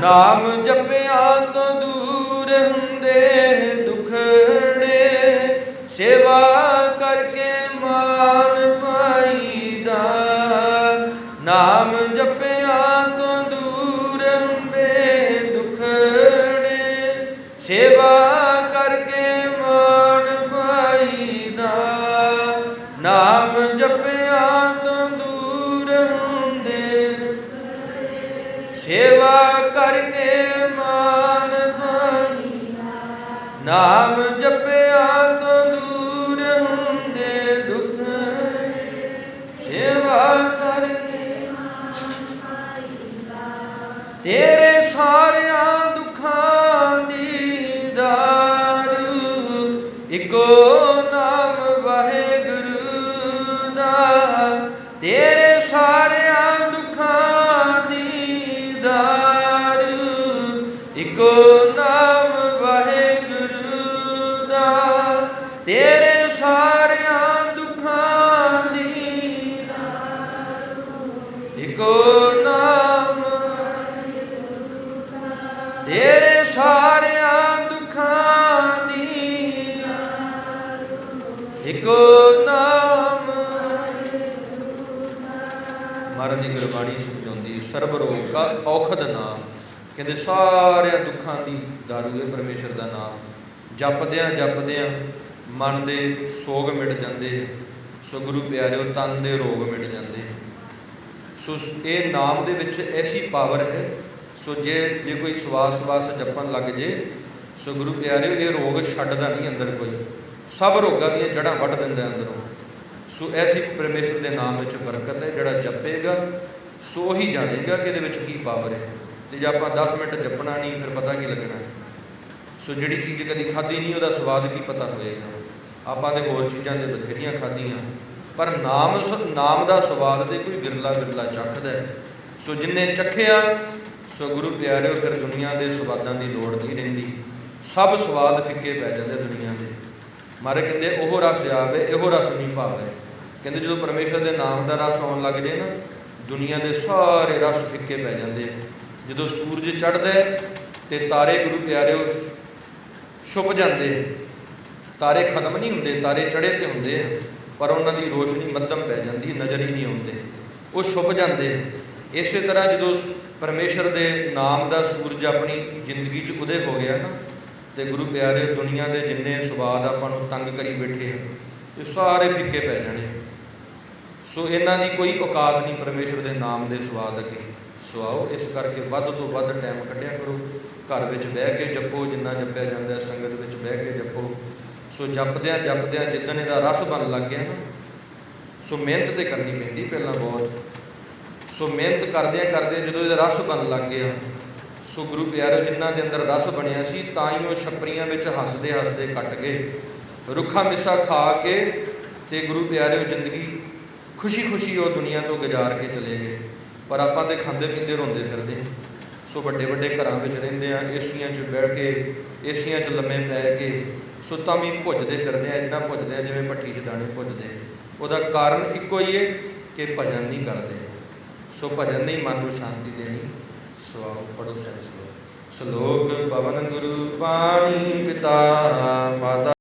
ਨਾਮ ਜਪਿਆ ਤੋਂ ਦੂਰ ਹੁੰਦੇ ਦੁਖੜੇ, ਸੇਵਾ ਕਰਕੇ ਮਾਨ ਪਾਈਦਾ। ਨਾਮ ਜਪਿਆ ਤੋਂ ਦੂਰ ਹੁੰਦੇ ਦੁਖੜੇ, ਸੇਵਾ ਕਰਕੇ ਮਾਨ ਪਾਈਦਾ। ਨਾਮ ਜਪਿਆ ਤੋਂ ਦੂਰ ਹੁੰਦੇ ਸੇਵਾ ਕਰਕੇ ਮਾਨ ਪਾਈ ਨਾਮ ਜਪਿਆ ਤੋਂ ਦੂਰ ਹੁੰਦੇ ਦੁੱਖ। ਸੇਵਾ ਕਰਕੇ ਤੇਰੇ ਸਾਰਿਆਂ ਦੁੱਖਾਂ ਦੀ ਦਾਰੂ। ਇੱਕੋ ਨਾਮ ਵਾਹਿਗੁਰੂ ਦਾ। ਤੇਰੇ ਇੱਕੋ ਨਾਮ। ਤੇਰੇ ਸਾਰਿਆਂ ਦੁੱਖਾਂ ਦੀ ਇੱਕੋ ਨਾਮ। ਮਹਾਰਾਜ ਦੀ ਗੁਰਬਾਣੀ ਸਮਝਾਉਂਦੀ ਸਰਬ ਰੋਗ ਕਾ ਔਖਦ ਨਾਮ। ਕਹਿੰਦੇ ਸਾਰਿਆਂ ਦੁੱਖਾਂ ਦੀ ਦਾਰੂ ਹੈ ਪਰਮੇਸ਼ਰ ਦਾ ਨਾਮ। ਜਪਦਿਆਂ ਜਪਦਿਆਂ ਮਨ ਦੇ ਸੋਗ ਮਿਟ ਜਾਂਦੇ ਸੋ ਗੁਰੂ ਪਿਆਰਿਓ, ਤਨ ਦੇ ਰੋਗ ਮਿਟ ਜਾਂਦੇ ਸੋ ਇਹ ਨਾਮ ਦੇ ਵਿੱਚ ਐਸੀ ਪਾਵਰ ਹੈ। ਸੋ ਜੇ ਜੇ ਕੋਈ ਸਵਾਸ ਸਵਾਸ ਜਪਣ ਲੱਗ ਜੇ, ਸੋ ਗੁਰੂ ਪਿਆਰਿਓ, ਇਹ ਰੋਗ ਛੱਡਦਾ ਨਹੀਂ ਅੰਦਰ ਕੋਈ। ਸਭ ਰੋਗਾਂ ਦੀਆਂ ਜੜ੍ਹਾਂ ਵੱਢ ਦਿੰਦਾ ਅੰਦਰੋਂ। ਸੋ ਐਸੀ ਪਰਮੇਸ਼ਰ ਦੇ ਨਾਮ ਵਿੱਚ ਬਰਕਤ ਹੈ, ਜਿਹੜਾ ਜਪੇਗਾ, ਸੋ ਹੀ ਜਾਣੇਗਾ ਕਿ ਇਹਦੇ ਵਿੱਚ ਕੀ ਪਾਵਰ ਹੈ। ਤੇ ਜੇ ਆਪਾਂ 10 ਮਿੰਟ ਜਪਣਾ ਨਹੀਂ, ਫਿਰ ਪਤਾ ਕੀ ਲੱਗਣਾ ਸੋ ਜਿਹੜੀ ਚੀਜ਼ ਕਦੀ ਖਾਧੀ ਨਹੀਂ, ਉਹਦਾ ਸਵਾਦ ਕੀ ਪਤਾ ਹੋਏਗਾ? ਆਪਾਂ ਦੇ ਹੋਰ ਚੀਜ਼ਾਂ ਦੇ ਬਥੇਰੀਆਂ ਖਾਧੀਆਂ। ਪਰ ਨਾਮ ਸ- ਨਾਮ ਦਾ ਸਵਾਦ ਤੇ ਕੋਈ ਵਿਰਲਾ ਵਿਰਲਾ ਚੱਖਦਾ ਸੋ ਜਿੰਨੇ ਚੱਖਿਆ ਸੋ ਗੁਰੂ ਪਿਆਰਿਓ, ਫਿਰ ਦੁਨੀਆ ਦੇ ਸਵਾਦਾਂ ਦੀ ਲੋੜ ਨਹੀਂ ਰਹਿੰਦੀ। ਸਭ ਸਵਾਦ ਫਿੱਕੇ ਪੈ ਜਾਂਦੇ ਦੁਨੀਆ ਦੇ। ਮਾਰੇ ਕਹਿੰਦੇ, ਉਹ ਰਸ ਆਵੇ, ਇਹੋ ਰਸ ਨਹੀਂ ਭਾਵੇ। ਕਹਿੰਦੇ, ਜਦੋਂ ਪਰਮੇਸ਼ਰ ਦੇ ਨਾਮ ਦਾ ਰਸ ਆਉਣ ਲੱਗ ਜੇ ਨਾ, ਦੁਨੀਆ ਦੇ ਸਾਰੇ ਰਸ ਫਿੱਕੇ ਪੈ ਜਾਂਦੇ ਜਦੋਂ ਸੂਰਜ ਚੜ੍ਹਦਾ ਹੈ ਤੇ ਤਾਰੇ ਗੁਰੂ ਪਿਆਰਿਓ ਛੁਪ ਜਾਂਦੇ ਤਾਰੇ ਖਤਮ ਨਹੀਂ ਹੁੰਦੇ, ਤਾਰੇ ਚੜ੍ਹੇ ਤੇ ਹੁੰਦੇ ਆ। ਪਰ ਉਹਨਾਂ ਦੀ ਰੋਸ਼ਨੀ ਮੱਧਮ ਪੈ ਜਾਂਦੀ ਨਜ਼ਰ ਹੀ ਨਹੀਂ ਆਉਂਦੇ। ਉਹ ਛੁਪ ਜਾਂਦੇ। ਇਸੇ ਤਰ੍ਹਾਂ ਜਦੋਂ ਪਰਮੇਸ਼ਰ ਦੇ ਨਾਮ ਦਾ ਸੂਰਜ ਆਪਣੀ ਜ਼ਿੰਦਗੀ 'ਚ ਉਦੇ ਹੋ ਗਿਆ ਨਾ, ਤੇ ਗੁਰੂ ਪਿਆਰੇ, ਦੁਨੀਆ ਦੇ ਜਿੰਨੇ ਸਵਾਦ ਆਪਾਂ ਨੂੰ ਤੰਗ ਕਰੀ ਬੈਠੇ ਇਹ ਸਾਰੇ ਫਿੱਕੇ ਪੈ ਜਾਣੇ ਸੋ ਇਹਨਾਂ ਦੀ ਕੋਈ ਔਕਾਤ ਨਹੀਂ ਪਰਮੇਸ਼ਰ ਦੇ ਨਾਮ ਦੇ ਸਵਾਦ ਅੱਗੇ। ਸੋ ਆਓ, ਇਸ ਕਰਕੇ ਵੱਧ ਤੋਂ ਵੱਧ ਟਾਈਮ ਕੱਢਿਆ ਕਰੋ। ਘਰ ਵਿੱਚ ਬਹਿ ਕੇ ਜਪੋ, ਜਿੰਨਾ ਜਪਿਆ ਜਾਂਦਾ ਸੰਗਤ ਵਿੱਚ ਬਹਿ ਕੇ ਜਪੋ। ਸੋ ਜਪਦਿਆਂ ਜਪਦਿਆਂ ਜਿੱਦਣ ਇਹਦਾ ਰਸ ਬਣ ਲੱਗ ਗਿਆ ਨਾ, ਸੋ ਮਿਹਨਤ ਤੇ ਕਰਨੀ ਪੈਂਦੀ ਪਹਿਲਾਂ ਬਹੁਤ। ਸੋ ਮਿਹਨਤ ਕਰਦਿਆਂ ਕਰਦਿਆਂ ਜਦੋਂ ਇਹਦਾ ਰਸ ਬਣ ਲੱਗ ਗਿਆ, ਸੋ ਗੁਰੂ ਪਿਆਰੋ ਜਿਨ੍ਹਾਂ ਦੇ ਅੰਦਰ ਰਸ ਬਣਿਆ ਸੀ, ਤਾਂ ਹੀ ਉਹ ਛੱਪਰੀਆਂ ਵਿੱਚ ਹੱਸਦੇ ਹੱਸਦੇ ਕੱਟ ਗਏ। ਰੁੱਖਾ ਮਿੱਸਾ ਖਾ ਕੇ ਤੇ ਗੁਰੂ ਪਿਆਰਿਓ ਜ਼ਿੰਦਗੀ ਖੁਸ਼ੀ ਖੁਸ਼ੀ ਉਹ ਦੁਨੀਆ ਤੋਂ ਗੁਜ਼ਾਰ ਕੇ ਚਲੇ ਗਏ। ਪਰ ਆਪਾਂ ਤੇ ਖਾਂਦੇ ਪੀਂਦੇ ਰੋਂਦੇ ਫਿਰਦੇ ਹਾਂ। ਸੋ ਵੱਡੇ ਵੱਡੇ ਘਰਾਂ ਵਿੱਚ ਰਹਿੰਦੇ ਆ, ਏਸੀਆਂ 'ਚ ਬਹਿ ਕੇ, ਏਸੀਆਂ 'ਚ ਲੰਮੇ ਪੈ ਕੇ ਸੋ ਤਾਂ ਵੀ ਭੁੱਜਦੇ ਫਿਰਦੇ ਆ, ਇੰਨਾ ਭੁੱਜਦੇ ਆ ਜਿਵੇਂ ਭੱਠੀ 'ਚ ਦਾਣੇ ਭੁੱਜਦੇ ਉਹਦਾ ਕਾਰਨ ਇੱਕੋ ਹੀ ਹੈ ਕਿ ਭਜਨ ਨਹੀਂ ਕਰਦੇ। ਸੋ ਭਜਨ ਨਹੀਂ ਮਨ ਨੂੰ ਸ਼ਾਂਤੀ ਦੇਣੀ। ਸੋ ਆਓ ਪੜੋ ਸਾਰੇ ਸਲੋਕ। ਸਲੋਕ ਪਵਨ ਗੁਰੂ ਪਾਣੀ ਪਿਤਾ ਮਾਤਾ